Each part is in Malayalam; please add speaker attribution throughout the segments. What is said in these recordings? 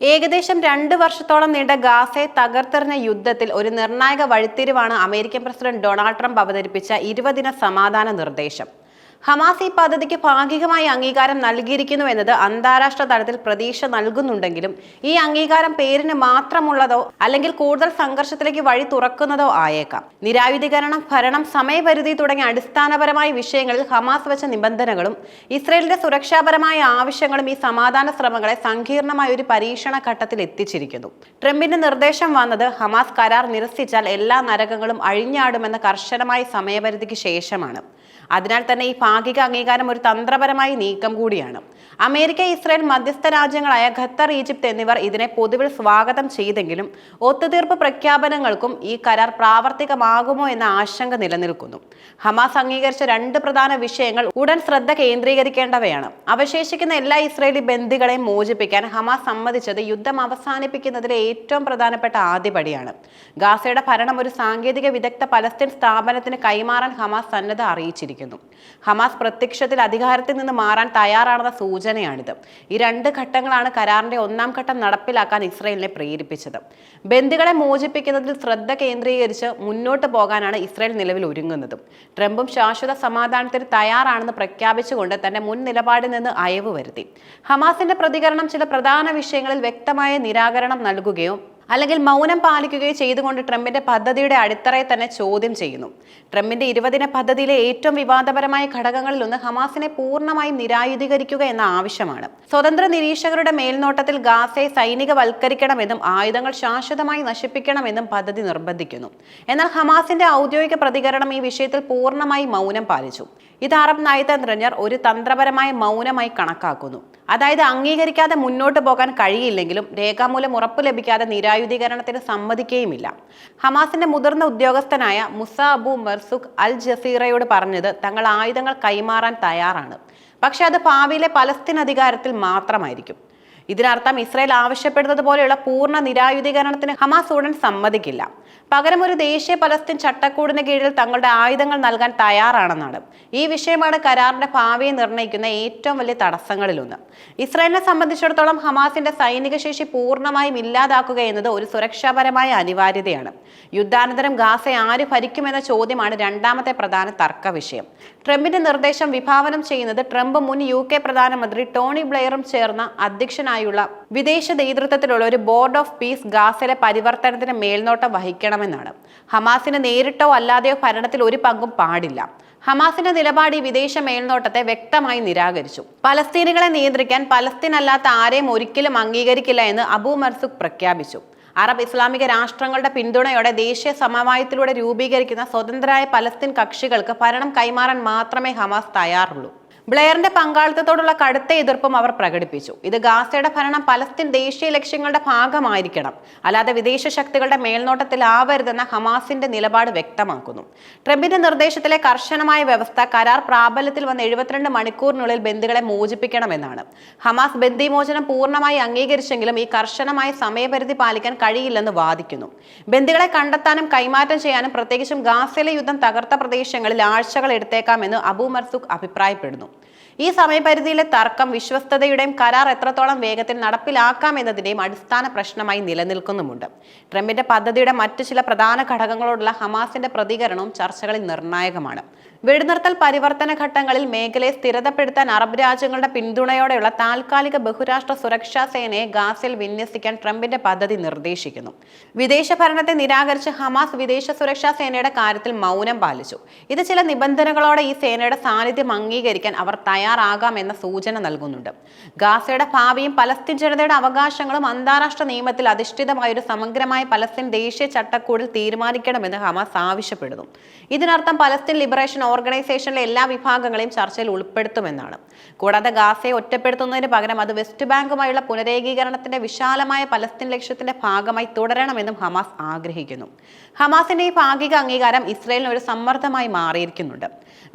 Speaker 1: ഏകദേശം രണ്ട് വർഷത്തോളം നീണ്ട ഗാസയെ തകർത്തെറിഞ്ഞ യുദ്ധത്തിൽ ഒരു നിർണായക വഴിത്തിരിവാണ് അമേരിക്കൻ പ്രസിഡന്റ് ഡൊണാൾഡ് ട്രംപ് അവതരിപ്പിച്ച ഇരുപതിന സമാധാന നിർദ്ദേശം. ഹമാസ് ഈ പദ്ധതിക്ക് ഭാഗികമായി അംഗീകാരം നൽകിയിരിക്കുന്നു എന്നത് അന്താരാഷ്ട്ര തലത്തിൽ പ്രതീക്ഷ നൽകുന്നുണ്ടെങ്കിലും ഈ അംഗീകാരം പേരിന് മാത്രമുള്ളതോ അല്ലെങ്കിൽ കൂടുതൽ സംഘർഷത്തിലേക്ക് വഴി തുറക്കുന്നതോ ആയേക്കാം. നിരായുധീകരണം ഭരണം സമയപരിധി തുടങ്ങിയ അടിസ്ഥാനപരമായ വിഷയങ്ങളിൽ ഹമാസ് വെച്ച നിബന്ധനകളും ഇസ്രയേലിന്റെ സുരക്ഷാപരമായ ആവശ്യങ്ങളും ഈ സമാധാന ശ്രമങ്ങളെ സങ്കീർണമായ ഒരു പരീക്ഷണ ഘട്ടത്തിൽ എത്തിച്ചിരിക്കുന്നു. ട്രംപിന്റെ നിർദ്ദേശം വന്നത് ഹമാസ് കരാർ നിരസിച്ചാൽ എല്ലാ നരകങ്ങളും അഴിഞ്ഞാടുമെന്ന കർശനമായ സമയപരിധിക്ക് ശേഷമാണ്. അതിനാൽ തന്നെ ഈ ഭാഗിക അംഗീകാരം ഒരു തന്ത്രപരമായ നീക്കം കൂടിയാണ്. അമേരിക്ക ഇസ്രായേൽ മധ്യസ്ഥ രാജ്യങ്ങളായ ഖത്തർ ഈജിപ്ത് എന്നിവർ ഇതിനെ പൊതുവിൽ സ്വാഗതം ചെയ്തെങ്കിലും ഒത്തുതീർപ്പ് പ്രഖ്യാപനങ്ങൾക്കും ഈ കരാർ പ്രാവർത്തികമാകുമോ എന്ന ആശങ്ക നിലനിൽക്കുന്നു. ഹമാസ് അംഗീകരിച്ച രണ്ട് പ്രധാന വിഷയങ്ങൾ ഉടൻ ശ്രദ്ധ കേന്ദ്രീകരിക്കേണ്ടവയാണ്. അവശേഷിക്കുന്ന എല്ലാ ഇസ്രായേലി ബന്ധികളെയും മോചിപ്പിക്കാൻ ഹമാസ് സമ്മതിച്ചത് യുദ്ധം അവസാനിപ്പിക്കുന്നതിലെ ഏറ്റവും പ്രധാനപ്പെട്ട ആദ്യപടിയാണ് ഗാസയുടെ ഭരണം ഒരു സാങ്കേതിക വിദഗ്ധ പലസ്തീൻ സ്ഥാപനത്തിന് കൈമാറാൻ ഹമാസ് സന്നദ്ധ അറിയിച്ചിരിക്കുന്നു. ഹമാസ് പ്രത്യക്ഷത്തിൽ അധികാരത്തിൽ നിന്ന് മാറാൻ തയ്യാറാണെന്ന സൂചനയാണിത്. ഈ രണ്ട് ഘട്ടങ്ങളാണ് കരാറിന്റെ ഒന്നാം ഘട്ടം നടപ്പിലാക്കാൻ ഇസ്രയേലിനെ പ്രേരിപ്പിച്ചത്. ബന്ദികളെ മോചിപ്പിക്കുന്നതിൽ ശ്രദ്ധ കേന്ദ്രീകരിച്ച് മുന്നോട്ട് പോകാനാണ് ഇസ്രയേൽ നിലവിൽ ഒരുങ്ങുന്നത്. ട്രംപും ശാശ്വത സമാധാനത്തിന് തയ്യാറാണെന്ന് പ്രഖ്യാപിച്ചുകൊണ്ട് തന്റെ മുൻ നിലപാടിൽ നിന്ന് അയവ് വരുത്തി. ഹമാസിന്റെ പ്രതികരണം ചില പ്രധാന വിഷയങ്ങളിൽ വ്യക്തമായ നിരാകരണം നൽകുകയോ അല്ലെങ്കിൽ മൗനം പാലിക്കുകയോ ചെയ്തുകൊണ്ട് ട്രംപിന്റെ പദ്ധതിയുടെ അടിത്തറയെ തന്നെ ചോദ്യം ചെയ്യുന്നു. ട്രംപിന്റെ ഇരുപതിന പദ്ധതിയിലെ ഏറ്റവും വിവാദപരമായ ഘടകങ്ങളിൽ ഒന്ന് ഹമാസിനെ പൂർണമായും നിരായുധീകരിക്കുക എന്ന ആവശ്യമാണ്. സ്വതന്ത്ര നിരീക്ഷകരുടെ മേൽനോട്ടത്തിൽ ഗാസയെ സൈനികവൽക്കരിക്കണമെന്നും ആയുധങ്ങൾ ശാശ്വതമായി നശിപ്പിക്കണമെന്നും പദ്ധതി നിർബന്ധിക്കുന്നു. എന്നാൽ ഹമാസിന്റെ ഔദ്യോഗിക പ്രതികരണം ഈ വിഷയത്തിൽ പൂർണമായി മൗനം പാലിച്ചു. ഇത് അറബ് നയതന്ത്രജ്ഞർ ഒരു തന്ത്രപരമായ മൗനമായി കണക്കാക്കുന്നു. അതായത് അംഗീകരിക്കാതെ മുന്നോട്ട് പോകാൻ കഴിയില്ലെങ്കിലും രേഖാമൂലം ഉറപ്പ് ലഭിക്കാതെ നിരായുധീകരണത്തിന് സമ്മതിക്കുകയുമില്ല ഹമാസിന്റെ മുതിർന്ന ഉദ്യോഗസ്ഥനായ മുസ അബു മെർസുഖ് അൽ ജസീറയോട് പറഞ്ഞത് തങ്ങൾ ആയുധങ്ങൾ കൈമാറാൻ തയ്യാറാണ്. പക്ഷെ അത് ഭാവിയിലെ പലസ്തീൻ അധികാരത്തിൽ മാത്രമായിരിക്കും. ഇതിനർത്ഥം ഇസ്രയേൽ ആവശ്യപ്പെടുന്നത് പോലെയുള്ള പൂർണ നിരായുധീകരണത്തിന് ഹമാസ് ഉടൻ സമ്മതിക്കില്ല. പകരം ഒരു ദേശീയ പലസ്തീൻ ചട്ടക്കൂടിന് കീഴിൽ തങ്ങളുടെ ആയുധങ്ങൾ നൽകാൻ തയ്യാറാണെന്നാണ്. ഈ വിഷയമാണ് കരാറിന്റെ ഭാവിയെ നിർണയിക്കുന്ന ഏറ്റവും വലിയ തടസ്സങ്ങളിലൊന്ന്. ഇസ്രായേലിനെ സംബന്ധിച്ചിടത്തോളം ഹമാസിന്റെ സൈനിക ശേഷി പൂർണമായും ഇല്ലാതാക്കുക എന്നത് ഒരു സുരക്ഷാപരമായ അനിവാര്യതയാണ്. യുദ്ധാനന്തരം ഗാസ ആര് ഭരിക്കുമെന്ന ചോദ്യമാണ് രണ്ടാമത്തെ പ്രധാന തർക്ക വിഷയം. ട്രംപിന്റെ നിർദ്ദേശം വിഭാവനം ചെയ്യുന്നത് ട്രംപ് മുൻ യു കെ പ്രധാനമന്ത്രി ടോണി ബ്ലെയറും ചേർന്ന അധ്യക്ഷനായുള്ള വിദേശ നേതൃത്വത്തിലുള്ള ഒരു ബോർഡ് ഓഫ് പീസ് ഗാസയിലെ പരിവർത്തനത്തിന് മേൽനോട്ടം വഹിക്കണമെന്നാണ്. ഹമാസിന് നേരിട്ടോ അല്ലാതെയോ ഭരണത്തിൽ ഒരു പങ്കും പാടില്ല. ഹമാസിന്റെ നിലപാട് ഈ വിദേശ മേൽനോട്ടത്തെ വ്യക്തമായി നിരാകരിച്ചു. പലസ്തീനുകളെ നിയന്ത്രിക്കാൻ പലസ്തീൻ അല്ലാത്ത ആരെയും ഒരിക്കലും അംഗീകരിക്കില്ല എന്ന് അബൂ മർസുഖ് പ്രഖ്യാപിച്ചു. അറബ് ഇസ്ലാമിക രാഷ്ട്രങ്ങളുടെ പിന്തുണയോടെ ദേശീയ സമവായത്തിലൂടെ രൂപീകരിക്കുന്ന സ്വതന്ത്രരായ പലസ്തീൻ കക്ഷികൾക്ക് ഭരണം കൈമാറാൻ മാത്രമേ ഹമാസ് തയ്യാറുള്ളൂ. ബ്ലെയറിന്റെ പങ്കാളിത്തത്തോടുള്ള കടുത്ത എതിർപ്പും അവർ പ്രകടിപ്പിച്ചു. ഇത് ഗാസയുടെ ഭരണം പലസ്തീൻ ദേശീയ ലക്ഷ്യങ്ങളുടെ ഭാഗമായിരിക്കണം. അല്ലാതെ വിദേശ ശക്തികളുടെ മേൽനോട്ടത്തിലാവരുതെന്ന ഹമാസിന്റെ നിലപാട് വ്യക്തമാക്കുന്നു. ട്രംപിന്റെ നിർദ്ദേശത്തിലെ കർശനമായ വ്യവസ്ഥ കരാർ പ്രാബല്യത്തിൽ വന്ന എഴുപത്തിരണ്ട് മണിക്കൂറിനുള്ളിൽ ബന്ദികളെ മോചിപ്പിക്കണമെന്നാണ്. ഹമാസ് ബന്ദിമോചനം പൂർണമായി അംഗീകരിച്ചെങ്കിലും ഈ കർശനമായ സമയപരിധി പാലിക്കാൻ കഴിയില്ലെന്ന് വാദിക്കുന്നു. ബന്ദികളെ കണ്ടെത്താനും കൈമാറ്റം ചെയ്യാനും പ്രത്യേകിച്ചും ഗാസയിലെ യുദ്ധം തകർത്ത പ്രദേശങ്ങളിൽ ആഴ്ചകൾ എടുത്തേക്കാമെന്ന് അബു മർസുഖ് അഭിപ്രായപ്പെടുന്നു. ഈ സമയപരിധിയിലെ തർക്കം വിശ്വസ്തതയുടെയും കരാർ എത്രത്തോളം വേഗത്തിൽ നടപ്പിലാക്കാം എന്നതിന്റെയും അടിസ്ഥാന പ്രശ്നമായി നിലനിൽക്കുന്നുമുണ്ട്. ട്രംപിന്റെ പദ്ധതിയുടെ മറ്റു ചില പ്രധാന ഘടകങ്ങളോടുള്ള ഹമാസിന്റെ പ്രതികരണവും ചർച്ചകളിൽ നിർണായകമാണ്. വെടിനിർത്തൽ പരിവർത്തന ഘട്ടങ്ങളിൽ മേഖലയെ സ്ഥിരതപ്പെടുത്താൻ അറബ് രാജ്യങ്ങളുടെ പിന്തുണയോടെയുള്ള താൽക്കാലിക ബഹുരാഷ്ട്ര സുരക്ഷാ സേനയെ ഗാസയിൽ വിന്യസിക്കാൻ ട്രംപിന്റെ പദ്ധതി നിർദ്ദേശിക്കുന്നു. വിദേശ ഭരണത്തെ നിരാകരിച്ച് ഹമാസ് വിദേശ സുരക്ഷാ സേനയുടെ കാര്യത്തിൽ മൗനം പാലിച്ചു. ഇത് ചില നിബന്ധനകളോടെ ഈ സേനയുടെ സാന്നിധ്യം അംഗീകരിക്കാൻ അവർ തയ്യാറാകാമെന്ന സൂചന നൽകുന്നുണ്ട്. ഗാസയുടെ ഭാവിയും പലസ്തീൻ ജനതയുടെ അവകാശങ്ങളും അന്താരാഷ്ട്ര നിയമത്തിൽ അധിഷ്ഠിതമായ ഒരു സമഗ്രമായ പലസ്തീൻ ദേശീയ ചട്ടക്കൂടിൽ തീരുമാനിക്കണമെന്ന് ഹമാസ് ആവശ്യപ്പെടുന്നു. ഇതിനർത്ഥം പലസ്തീൻ ലിബറേഷൻ ഓർഗനൈസേഷനിലെ എല്ലാ വിഭാഗങ്ങളെയും ചർച്ചയിൽ ഉൾപ്പെടുത്തുമെന്നാണ്. കൂടാതെ ഗാസയെ ഒറ്റപ്പെടുത്തുന്നതിന് പകരം അത് വെസ്റ്റ് ബാങ്കുമായുള്ള പുനരേകീകരണത്തിന്റെ വിശാലമായ പലസ്തീൻ ലക്ഷ്യത്തിന്റെ ഭാഗമായി തുടരണമെന്നും ഹമാസ് ആഗ്രഹിക്കുന്നു. ഹമാസിന്റെ ഈ ഭാഗിക അംഗീകാരം ഇസ്രയേലിന് ഒരു സമ്മർദ്ദമായി മാറിയിരിക്കുന്നുണ്ട്.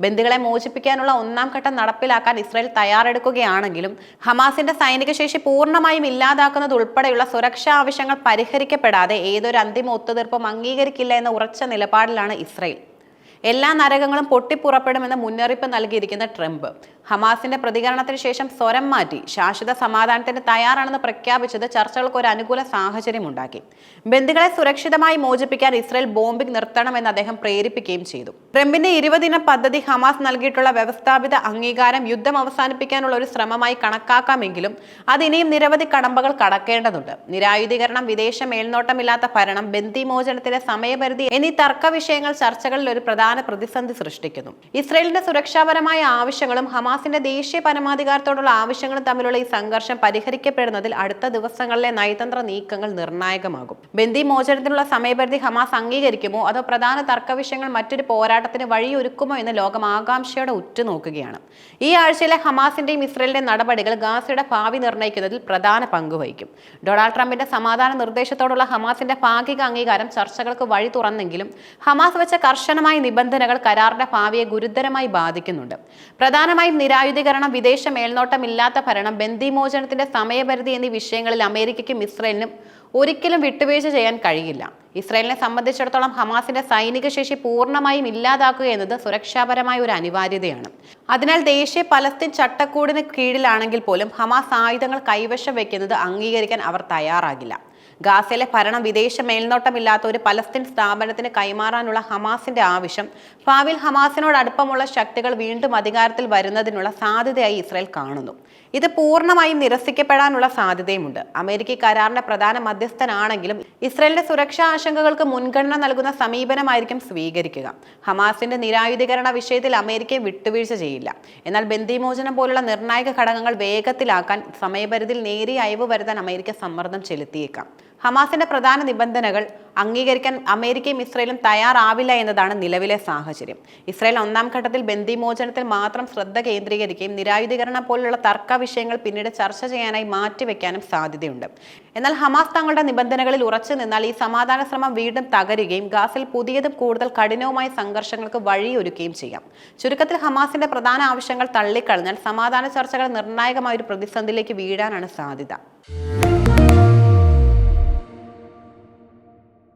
Speaker 1: ബന്ധുക്കളെ മോചിപ്പിക്കാനുള്ള ഒന്നാം ഘട്ടം നടപ്പിലാക്കാൻ ഇസ്രയേൽ തയ്യാറെടുക്കുകയാണെങ്കിലും ഹമാസിന്റെ സൈനിക ശേഷി പൂർണമായും ഇല്ലാതാക്കുന്നത് ഉൾപ്പെടെയുള്ള സുരക്ഷാ ആവശ്യങ്ങൾ പരിഹരിക്കപ്പെടാതെ ഏതൊരു അന്തിമ ഒത്തുതീർപ്പും അംഗീകരിക്കില്ല എന്ന ഉറച്ച നിലപാടിലാണ് ഇസ്രയേൽ. എല്ലാ നരകങ്ങളും പൊട്ടിപ്പുറപ്പെടുമെന്ന് മുന്നറിയിപ്പ് നൽകിയിരിക്കുന്ന ട്രംപ്. ഹമാസിന്റെ പ്രതികരണത്തിന് ശേഷം സ്വരം മാറ്റി ശാശ്വത സമാധാനത്തിന് തയ്യാറാണെന്ന് പ്രഖ്യാപിച്ചത് ചർച്ചകൾക്ക് ഒരു അനുകൂല സാഹചര്യം ഉണ്ടാക്കി. ബന്ധുക്കളെ സുരക്ഷിതമായി മോചിപ്പിക്കാൻ ഇസ്രയേൽ ബോംബിംഗ് നിർത്തണമെന്ന് അദ്ദേഹം പ്രേരിപ്പിക്കുകയും ചെയ്തു. ട്രംപിന്റെ ഇരുപതിന പദ്ധതി ഹമാസ് നൽകിയിട്ടുള്ള വ്യവസ്ഥാപിത അംഗീകാരം യുദ്ധം അവസാനിപ്പിക്കാനുള്ള ഒരു ശ്രമമായി കണക്കാക്കാമെങ്കിലും അത് ഇനിയും നിരവധി കടമ്പകൾ കടക്കേണ്ടതുണ്ട്. നിരായുധീകരണം വിദേശ മേൽനോട്ടമില്ലാത്ത ഭരണം ബന്ദിമോചനത്തിന്റെ സമയപരിധി എന്നീ തർക്ക വിഷയങ്ങൾ ചർച്ചകളിൽ ഒരു പ്രധാന പ്രതിസന്ധി സൃഷ്ടിക്കുന്നു. ഇസ്രയേലിന്റെ സുരക്ഷാപരമായ ആവശ്യങ്ങളും ഹമാസിന്റെ ദേശീയ പരമാധികാരത്തോടുള്ള ആവശ്യങ്ങളും തമ്മിലുള്ള ഈ സംഘർഷം പരിഹരിക്കപ്പെടുന്നതിൽ അടുത്ത ദിവസങ്ങളിലെ നയതന്ത്ര നീക്കങ്ങൾ നിർണായകമാകും. ബന്ദി മോചനത്തിനുള്ള സമയപരിധി ഹമാസ് അംഗീകരിക്കുമോ? അതോ പ്രധാന തർക്കവിഷയങ്ങൾ മറ്റൊരു പോരാട്ടത്തിന് വഴിയൊരുക്കുമോ എന്ന് ലോകം ആകാംക്ഷയോടെ ഉറ്റുനോക്കുകയാണ്. ഈ ആഴ്ചയിലെ ഹമാസിന്റെയും ഇസ്രയേലിന്റെയും നടപടികൾ ഗാസയുടെ ഭാവി നിർണയിക്കുന്നതിൽ പ്രധാന പങ്ക് വഹിക്കും. ഡൊണാൾഡ് ട്രംപിന്റെ സമാധാന നിർദ്ദേശത്തോടുള്ള ഹമാസിന്റെ ഭാഗിക അംഗീകാരം ചർച്ചകൾക്ക് വഴി തുറന്നെങ്കിലും ഹമാസ് വെച്ച കർശനമായ നിബന്ധനകൾ കരാറിന്റെ ഭാവിയെ ഗുരുതരമായി ബാധിക്കുന്നുണ്ട്. പ്രധാനമായും നിരായുധീകരണം വിദേശ മേൽനോട്ടമില്ലാത്ത ഭരണം ബന്ദിമോചനത്തിന്റെ സമയപരിധി എന്നീ വിഷയങ്ങളിൽ അമേരിക്കയ്ക്കും ഇസ്രയേലിനും ഒരിക്കലും വിട്ടുവീഴ്ച ചെയ്യാൻ കഴിയില്ല. ഇസ്രായേലിനെ സംബന്ധിച്ചിടത്തോളം ഹമാസിന്റെ സൈനിക ശേഷി പൂർണമായും ഇല്ലാതാക്കുക എന്നത് സുരക്ഷാപരമായ ഒരു അനിവാര്യതയാണ്. അതിനാൽ ദേശീയ പലസ്തീൻ ചട്ടക്കൂടിന് കീഴിലാണെങ്കിൽ പോലും ഹമാസ് ആയുധങ്ങൾ കൈവശം വയ്ക്കുന്നത് അംഗീകരിക്കാൻ അവർ തയ്യാറാകില്ല. ഗാസയിലെ ഭരണം വിദേശ മേൽനോട്ടമില്ലാത്ത ഒരു പലസ്തീൻ സ്ഥാപനത്തിന് കൈമാറാനുള്ള ഹമാസിന്റെ ആവശ്യം. ഭാവിയിൽ ഹമാസിനോട് അടുപ്പമുള്ള ശക്തികൾ വീണ്ടും അധികാരത്തിൽ വരുന്നതിനുള്ള സാധ്യതയായി ഇസ്രായേൽ കാണുന്നു. ഇത് പൂർണമായും നിരസിക്കപ്പെടാനുള്ള സാധ്യതയുമുണ്ട്. അമേരിക്ക കരാറിന്റെ പ്രധാന മധ്യസ്ഥനാണെങ്കിലും ഇസ്രായേലിന്റെ സുരക്ഷാ ആശങ്കകൾക്ക് മുൻഗണന നൽകുന്ന സമീപനമായിരിക്കും സ്വീകരിക്കുക. ഹമാസിന്റെ നിരായുധീകരണ വിഷയത്തിൽ അമേരിക്ക വിട്ടുവീഴ്ച ചെയ്യില്ല. എന്നാൽ ബന്ദിമോചനം പോലുള്ള നിർണായക ഘടകങ്ങൾ വേഗത്തിലാക്കാൻ സമയപരിധിയിൽ നേരിയ അയവ് വരുത്താൻ അമേരിക്ക സമ്മർദ്ദം ചെലുത്തിയേക്കാം. ഹമാസിന്റെ പ്രധാന നിബന്ധനകൾ അംഗീകരിക്കാൻ അമേരിക്കയും ഇസ്രയേലും തയ്യാറാവില്ല എന്നതാണ് നിലവിലെ സാഹചര്യം. ഇസ്രയേൽ ഒന്നാം ഘട്ടത്തിൽ ബന്ദിമോചനത്തിൽ മാത്രം ശ്രദ്ധ കേന്ദ്രീകരിക്കുകയും നിരായുധീകരണം പോലുള്ള തർക്ക വിഷയങ്ങൾ പിന്നീട് ചർച്ച ചെയ്യാനായി മാറ്റിവെക്കാനും സാധ്യതയുണ്ട്. എന്നാൽ ഹമാസ് തങ്ങളുടെ നിബന്ധനകളിൽ ഉറച്ചു നിന്നാൽ ഈ സമാധാന ശ്രമം വീണ്ടും തകരുകയും ഗാസിൽ പുതിയതും കൂടുതൽ കഠിനവുമായ സംഘർഷങ്ങൾക്ക് വഴിയൊരുക്കുകയും ചെയ്യാം. ചുരുക്കത്തിൽ ഹമാസിന്റെ പ്രധാന ആവശ്യങ്ങൾ തള്ളിക്കളഞ്ഞാൽ സമാധാന ചർച്ചകൾ നിർണായകമായ ഒരു പ്രതിസന്ധിയിലേക്ക് വീഴാനാണ് സാധ്യത.